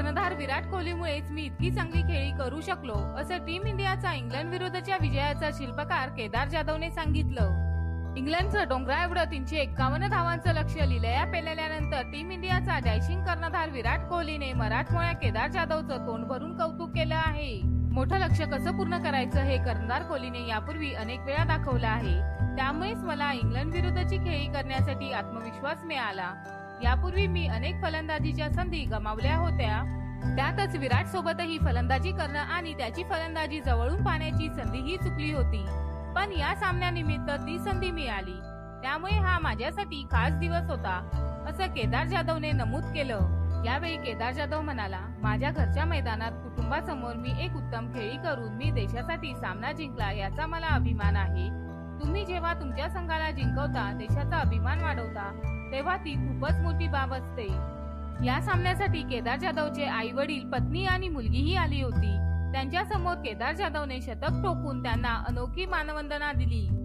कर्णधार विराट कोहलीमुळेच मी इतकी चांगली खेळी करू शकलो असं टीम इंडियाचा इंग्लंड विरुद्धच्या विजयाचा शिल्पकार केदार जाधवने सांगितलं. इंग्लंडचं डोंगरा एवढं तीनशे एक्कावन्न धावांचं लक्ष लिलया पेलल्यानंतर टीम इंडियाचा डॅशिंग कर्णधार विराट कोहलीने मराठमोळ्या केदार जाधवचं तोंड भरून कौतुक केलं आहे. मोठं लक्ष कसं पूर्ण करायचं हे कर्णधार कोहलीने यापूर्वी अनेक वेळा दाखवलं आहे. त्यामुळेच मला इंग्लंड विरुद्धची खेळी करण्यासाठी आत्मविश्वास मिळाला. यापूर्वी मी अनेक फलंदाजीच्या संधी गमावल्या होत्या. त्यातच विराट सोबतही फलंदाजी करणं आणि त्याची फलंदाजी जवळून पाहण्याची संधीही चुकली होती. पण या सामन्यानिमित्त ती संधी मिळाली. त्यामुळे हा माझ्यासाठी खास दिवस होता असं केदार जाधवने नमूद केलं. यावेळी केदार जाधव म्हणाला माझ्या घरच्या मैदानात कुटुंबासमोर मी एक उत्तम खेळी करून मी देशासाठी सामना जिंकला याचा मला अभिमान आहे. तुम्ही जेव्हा तुमच्या संघाला जिंकवता देशाचा अभिमान वाढवता. तेव्हा ती खूपच मोठी बाब असते. या सामन्यासाठी केदार जाधवचे आई वडील पत्नी आणि मुलगीही आली होती. त्यांच्यासमोर केदार जाधवने शतक ठोकून त्यांना अनोखी मानवंदना दिली.